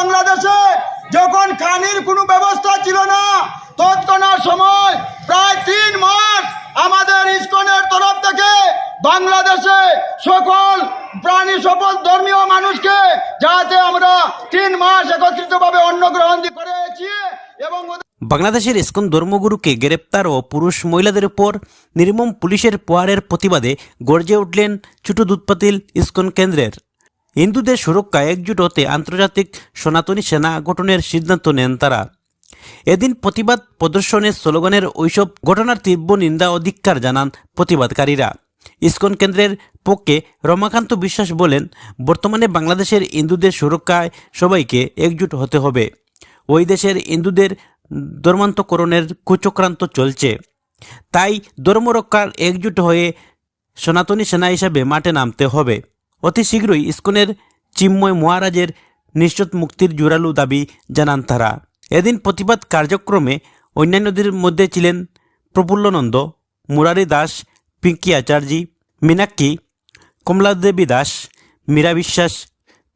বাংলাদেশে যখন খানির কোনো ব্যবস্থা ছিল না, তৎক্ষণাৎ সময় প্রায় তিন মাস আমাদের ইস্কনের তরফ থেকে বাংলাদেশে সকল প্রাণী সকল ধর্মীয় মানুষকে যাতে আমরা তিন মাস একত্রিতভাবে অন্ন গ্রহণ করেছি এবং বাংলাদেশের ইসকন ধর্মগুরুকে গ্রেপ্তার ও পুরুষ মহিলাদের উপর নির্মম পুলিশের পোয়ারের প্রতিবাদে গর্জে উঠলেন ছোটো দুধপাতিল ইসকন কেন্দ্রের। হিন্দুদের সুরক্ষায় একজুট হতে আন্তর্জাতিক সনাতনী সেনা গঠনের সিদ্ধান্ত নেন তারা। এদিন প্রতিবাদ প্রদর্শনের স্লোগানের ওইসব ঘটনার তীব্র নিন্দা ও ধিক্কার জানান প্রতিবাদকারীরা। ইসকন কেন্দ্রের পক্ষে রমাকান্ত বিশ্বাস বলেন, বর্তমানে বাংলাদেশের হিন্দুদের সুরক্ষায় সবাইকে একজুট হতে হবে। ওই দেশের হিন্দুদের ধর্মান্তকরণের কুচক্রান্ত চলছে। তাই ধর্মরক্ষার একজুট হয়ে সনাতনী সেনা হিসাবে মাঠে নামতে হবে। অতি শীঘ্রই ইস্কনের চিন্ময় মহারাজের নিশ্চিত মুক্তির জোরালো দাবি জানান তারা। এদিন প্রতিবাদ কার্যক্রমে অন্যান্যদের মধ্যে ছিলেন প্রফুল্লনন্দ, মুরারি দাস, পিঙ্কি আচার্যি, মীনাক্ষী, কমলাদেবী দাস, মীরা বিশ্বাস,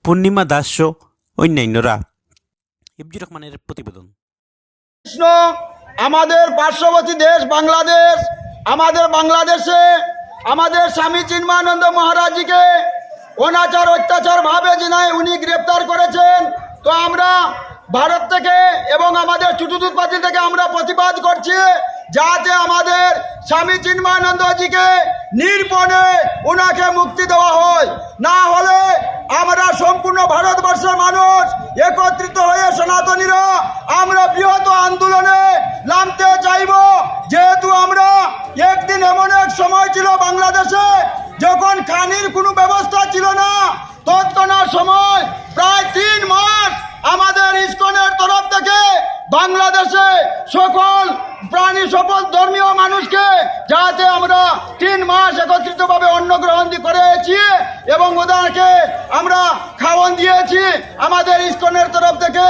পূর্ণিমা দাস্য অন্যান্যরা। ইবজুর রহমানের প্রতিবেদন। কৃষ্ণ, আমাদের পার্শ্ববর্তী দেশ বাংলাদেশ, আমাদের বাংলাদেশে আমাদের স্বামী চিন্মানন্দ মহারাজজিকে অনাচার, অত্যাচার ভাবে যিনি উনি গ্রেপ্তার করেছেন। তো আমরা ভারত থেকে এবং আমাদের চুটুদুত পাতি থেকে আমরা প্রতিবাদ করছি যাতে আমাদের স্বামী চিন্মানন্দজিকে নির্পণে ওনাকে মুক্তি দেওয়া হয়। না হলে আমরা সম্পূর্ণ ভারতবর্ষের মানুষ একত্রিত হয়ে সনাতনীরা আমরা বৃহৎ আন্দোলনে নামতে চাইব। যেহেতু আমরা একদিন এমন এক সময় ছিল বাংলাদেশে যখন খানির কোনো ব্যবস্থা ছিল না, তৎক্ষণাৎ সময় প্রায় তিন মাস আমাদের ইস্কনের তরফ থেকে বাংলাদেশে সকল প্রাণী সকল ধর্মীয় মানুষকে যাতে আমরা তিন মাস একত্রিতভাবে অন্ন গ্রহণ করেছি এবং ওদেরকে আমরা খাওয়ন দিয়েছি আমাদের ইস্কনের তরফ থেকে।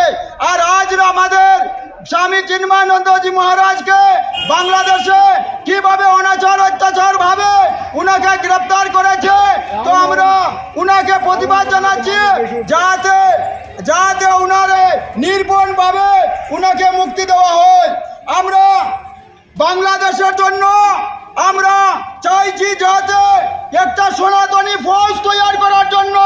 আর আজ আমাদের স্বামী চিন্মানন্দজি মহারাজকে বাংলাদেশে কীভাবে অনাচার অত্যাচার ভাবে উনাকে গ্রেপ্তার করেছে তো আমরা উনাকে প্রতিবাদ জানাচ্ছি যাতে যাতে উনারে নির্বন ভাবে উনাকে মুক্তি দেওয়া হয়। আমরা বাংলাদেশের জন্য আমরা চাইছি যাতে একটা সনাতনী ফৌজ তৈরি করার জন্য,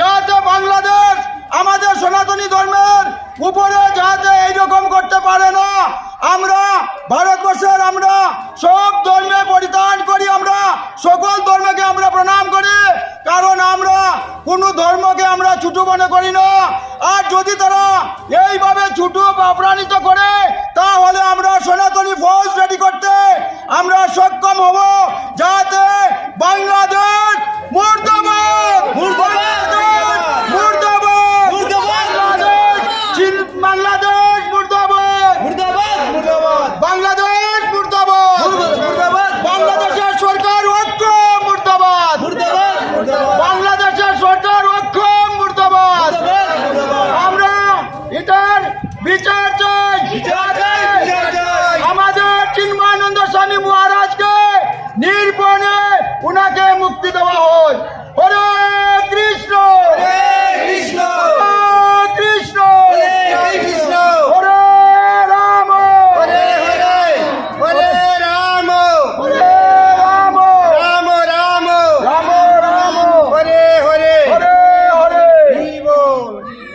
যাতে বাংলাদেশ আমাদের সনাতনী ধর্মের উপরে যাতে এইরকম করতে পারে না। আমরা, ভারতবর্ষের আমরা সব ধর্মে পরিত্রাণ মনে করি না। আর যদি তারা এইভাবে ছুটু অপ্রাণিত করে, তাহলে আমরা সনাতনী ফৌজ রেডি করতে আমরা সক্ষম হব বিচার চাই। আমাদের চিন্ময়ানন্দ স্বামী মহারাজকে নির্পণে উনাকে মুক্তি দেওয়া হয়।